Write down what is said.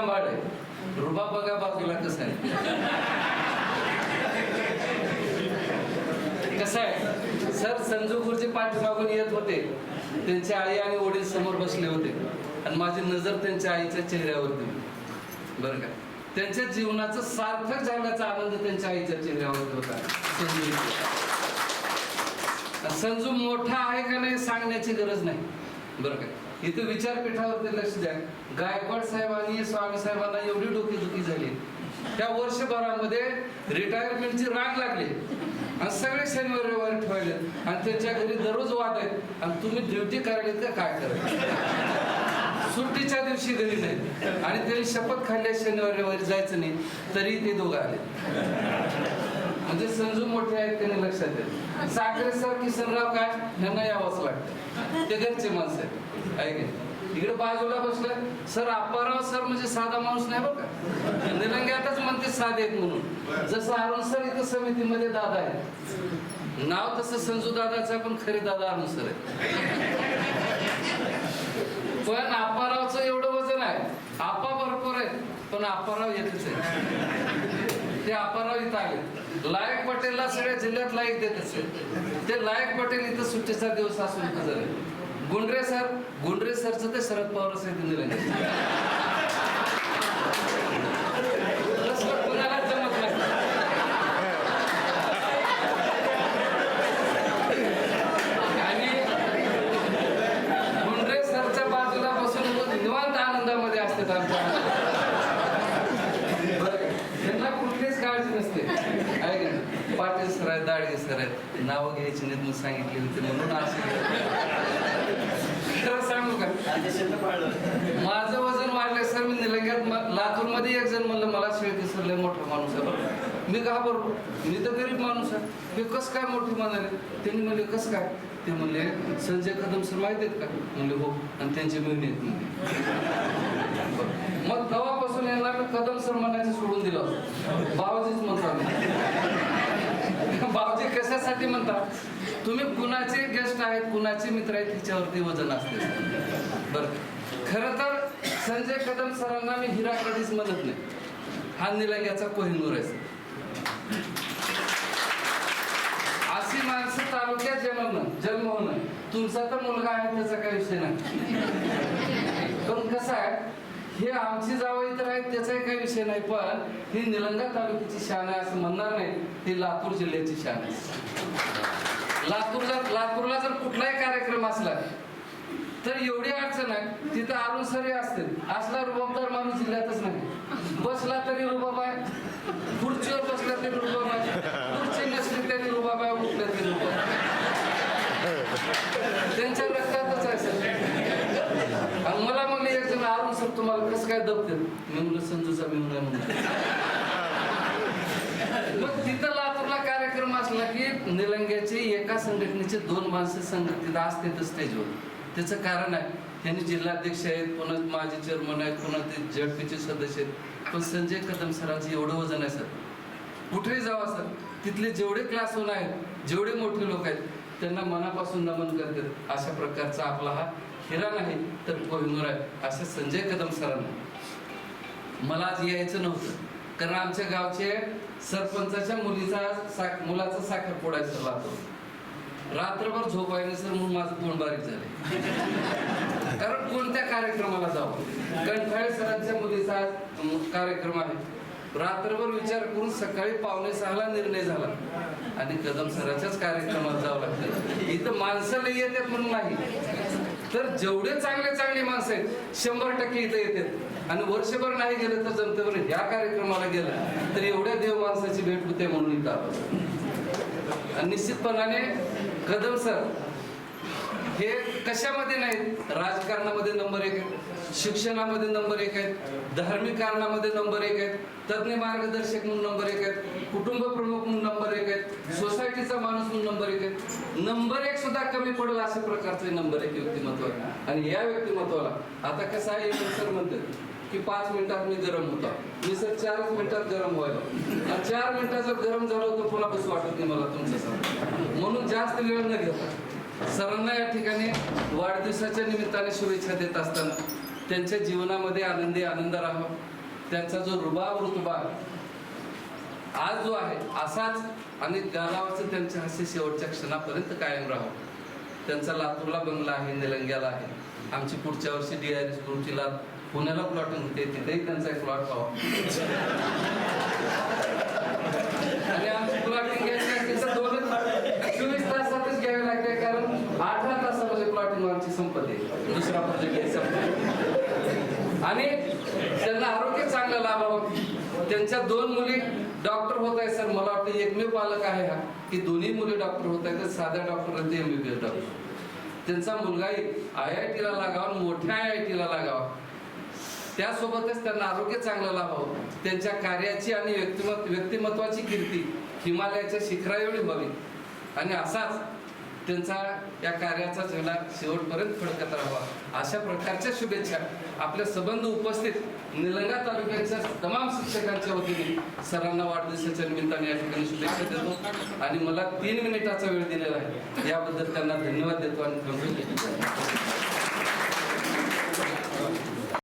सांभाळलंय रुबा बघा बाजूला कसं आहे. कसं आहे? सर संजू गुरुजी पाठीमागून येत होते. त्यांची आई आणि वडील समोर बसले होते. आणि माझी नजर त्यांच्या आईच्या चेहऱ्यावरती. बरं का? त्यांच्या जीवनाचं सार्थक झाल्याचा आनंद त्यांच्या आईच्या चेहऱ्यावरती होता. संजू संजू मोठा आहे का नाही सांगण्याची गरज नाही. बरं का? इथं विचारपीठावरती लक्ष द्या. गायकवाड साहेबांनी स्वामी साहेबांना एवढी डोकेदुखी झाली. त्या वर्षभरामध्ये रिटायरमेंटची राग लागली. आणि सगळे शनिवार रविवार ठेवले आणि त्यांच्या घरी दररोज वाद आहेत. आणि तुम्ही ड्युटी करायला का? काय करा सुट्टीच्या दिवशी घरी नाही. आणि त्यांनी शपथ खाल्ल्या शनिवार रविवारी जायचं नाही. तरी ते दोघं आले. म्हणजे संजू मोठे आहेत त्यांनी लक्षात येत साखरे सर किसनराव काय यांना यावंच लागतं. ते घरचे माणसं आहेत. ऐक इकडे बाजूला बसलं सर अप्पाराव सर म्हणजे साधा माणूस नाही बघा का? आताच म्हणते साधे आहेत म्हणून. जसं अरुण सर इथं समितीमध्ये दादा आहे नाव तसं संजू दादाचं पण खरे दादा अरुण सर आहे पण अप्पारावचं एवढं वजन आहे. आपा भरपूर आहे पण अप्पाराव येतच आहे ते अप्पाराव इथं आले. लायक पटेलला सगळ्या जिल्ह्यात लायक देत असेल. ते लायक पटेल इथं सुट्टीचा दिवस असून हजर आहे गुंडरे सर गुंडरे सरचं ते शरद पवार साहेब दिलं कुणाला जमत नाही. आणि मुंडरे सरच्या बाजूला बसून निवांत आनंदामध्ये असतात आमच्या. त्यांना कुठलीच काळजी नसते. आहे नाही? पाटील सर आहेत दाडगे सर आहेत. नावं घ्यायची नाहीत म्हणून सांगितली होती म्हणून असे खरं सांगू का? माझं वजन वाढलं सर मी निलंग्यात लातूरमध्ये एक जण म्हणलं मला शेळके सर लय मोठा माणूस आहे मी का बरोबर मी तर गरीब माणूस आहे. मी कसं काय मोठी म्हणाले त्यांनी म्हणले कसं काय? ते म्हणले संजय कदम सर माहिती आहेत का? म्हणले हो. आणि त्यांचे मिळून आहेत म्हणले. मग तेव्हापासून यांना कदम सर म्हणायचं सोडून दिलं. बाबाजीच म्हणतात. बाबाजी म्हणतात तुम्ही कुणाचे गेस्ट आहेत कुणाचे मित्र आहेत तिच्यावरती वजन असते. बर. खर तर संजय कदम सरांना मी हिरा कधीच म्हणत नाही. हा निलंग्याचा कोहिनूर आहे. अशी माणसं तालुक्यात जन्म जन्म होणं. तुमचा तर मुलगा आहे त्याचा काही विषय नाही. पण कसं आहे हे आमची जावं तर आहेत त्याचाही काही विषय नाही पण ही निलंगा तालुक्याची शान आहे असं म्हणणार नाही. ही लातूर जिल्ह्याची शान आहे. लातूरला लातूरला जर कुठलाही कार्यक्रम असला तर एवढी अडचण आहे तिथं अरुण सरे असते असला रुबाबदार माणूस जिल्ह्यातच नाही. बसला तरी रुबाब आहे. खुर्चीवर बसला तरी रुबाब आहे. खुर्ची नसली तरी रुबाब आहे उठलं तरी रुबाब आहे. त्यांच्या रक्तातच आहे सर आणि मला मग एक जण अरुण सर तुम्हाला कसं काय दबते मी म्हणलं संजूचा मी म्हणून म्हणून. मग तिथं लातूरला कार्यक्रम असला की निलंग्याचे एका संघटनेचे दोन माणसं संघटित तिथं असते स्टेजवर त्याचं कारण आहे त्यांनी जिल्हाध्यक्ष आहेत पुन्हा माजी चेअरमन आहेत पुन्हा ते झडपीचे सदस्य आहेत. पण संजय कदम सरांचं एवढं वजन आहे सर कुठेही जावा सर तिथले जेवढे क्लास होऊन आहेत जेवढे मोठे लोक आहेत त्यांना मनापासून नमन करतात. अशा प्रकारचा आपला हा हिरा नाही तर कोहिनूर आहे असं संजय कदम सरांना. मला आज यायचं नव्हतं कारण आमच्या गावचे सरपंचाच्या मुलीचा साख मुलाचा साखर फोडायचं राहतो. रात्रभर झोपायने सर म्हणून माझं तोंड बारीक झाले. कारण कोणत्या कार्यक्रमाला जावं? गणफाळे सरांच्या मुलीचा कार्यक्रम आहे. रात्रभर विचार करून सकाळी पावणे सहाला निर्णय झाला. आणि कदम सराच्याच कार्यक्रमात जावं लागतं. इथं माणसं लई येतात म्हणून नाही. तर जेवढे चांगले चांगले माणसं आहेत शंभर टक्के इथं येतात. आणि वर्षभर नाही गेलं तर जमतं बरं ह्या कार्यक्रमाला गेलं तर एवढ्या देव माणसाची भेट होते म्हणून इथं आणि निश्चितपणाने कदम सर हे कशामध्ये नाहीत? राजकारणामध्ये नंबर एक शिक्षणामध्ये नंबर एक आहेत धार्मिक कारणामध्ये नंबर एक आहेत तज्ञ मार्गदर्शक म्हणून नंबर एक आहेत कुटुंब प्रमुख म्हणून नंबर एक आहेत सोसायटीचा माणूस म्हणून नंबर एक आहेत. नंबर एक सुद्धा कमी पडेल अशा प्रकारचे नंबर एक व्यक्तिमत्व आहे. आणि या व्यक्तिमत्वाला आता कसं आहे सर म्हणतात की पाच मिनिटात मी गरम होता. मी सर चारच मिनिटात गरम व्हायला. आणि चार मिनिटात जर गरम झालो तर पुन्हा बस वाटत नाही मला तुमच्या सर म्हणून जास्त वेळ न घेता सरांना या ठिकाणी वाढदिवसाच्या निमित्ताने शुभेच्छा देत असताना त्यांच्या जीवनामध्ये आनंदी आनंद राहावा. त्यांचा जो रुबाब ऋतुबा आज जो आहे असाच आणि गालावाचं त्यांच्या हास्य शेवटच्या क्षणापर्यंत कायम राहावं. त्यांचा लातूरला बंगला आहे निलंग्याला आहे. आमची पुढच्या वर्षी डी आर एस तुमचीला पुण्याला प्लॉटिंग होते तिथेही त्यांचा एक प्लॉट व्हावा. आणि आमची प्लॉटिंग घ्यायची चोवीस तासातच घ्यावी लागते कारण अठरा तासामध्ये प्लॉटिंग आमची संपत्ती दुसरा प्रोजेक्ट घ्यायचा आणि त्यांना आरोग्य चांगलं लाभावं. त्यांच्या दोन मुली डॉक्टर होत आहेत सर. मला वाटतं एकमेव पालक आहे हा की दोन्ही मुली डॉक्टर होत आहेत. तर साध्या डॉक्टर आहेत एस डॉक्टर त्यांचा मुलगाही आय आय टीला लागावा मोठ्या आय आय टीला लागावा. त्यासोबतच त्यांना आरोग्य चांगलं लाभावं. त्यांच्या कार्याची आणि व्यक्तिमत्व व्यक्तिमत्वाची कीर्ती हिमालयाच्या शिखरा एवढी व्हावी. आणि असाच त्यांचा या कार्याचा झेंडा शेवटपर्यंत फडकत राहावा. अशा प्रकारच्या शुभेच्छा आपल्या संबंध उपस्थित निलंगा तालुक्याच्या तमाम शिक्षकांच्या वतीने सरांना वाढदिवसाच्या निमित्ताने या ठिकाणी शुभेच्छा देतो. आणि मला तीन मिनिटाचा वेळ दिलेला आहे. याबद्दल त्यांना धन्यवाद देतो आणि गंभीर